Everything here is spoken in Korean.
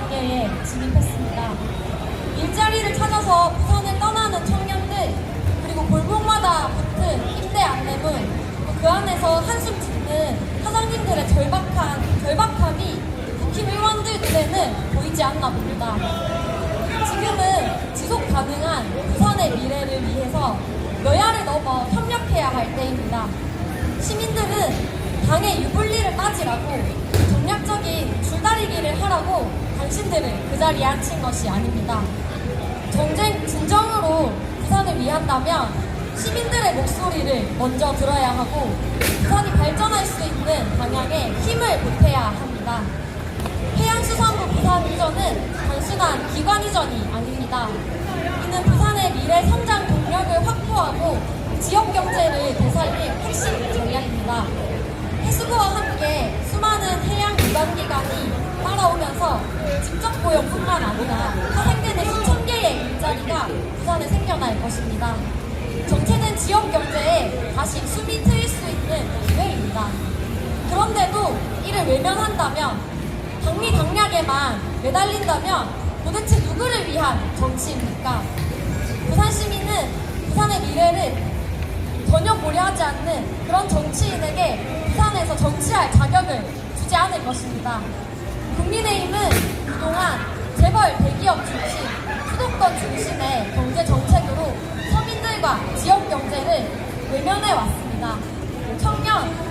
단계에 진입했습니다. 일자리를 찾아서 부산을 떠나는 청년들, 그리고 골목마다 붙은 임대 안내문, 또그 안에서 한숨 짓는 사장님들의 절박한, 절박함이 국힘 의원들 눈에는 보이지 않나 봅니다. 지금은 지속 가능한 부산의 미래를 위해서 여야를 넘어 협력해야 할 때입니다. 시민들은 당의 유불리를 따지라고 전략적인 줄다리기를 하라고 당신들을 그 자리에 앉힌 것이 아닙니다. 정쟁 진정으로 부산을 위한다면 시민들의 목소리를 먼저 들어야 하고 부산이 발전할 수 있는 방향에 힘을 보태야 합니다. 해양수산부 부산 이전은 단순한 기관 이전이 아닙니다. 이는 부산의 미래 성장 동력을 확보하고 지역 경제를 되살릴 직접 고용뿐만 아니라 파생되는 수천 개의 일자리가 부산에 생겨날 것입니다. 정체된 지역 경제에 다시 숨이 트일 수 있는 기회입니다. 그런데도 이를 외면한다면 당리당략에만 매달린다면 도대체 누구를 위한 정치입니까? 부산 시민은 부산의 미래를 전혀 고려하지 않는 그런 정치인에게 부산에서 정치할 자격을 주지 않을 것입니다. 국민의힘은 그동안 재벌 대기업 중심, 수도권 중심의 경제 정책으로 서민들과 지역 경제를 외면해 왔습니다. 청년,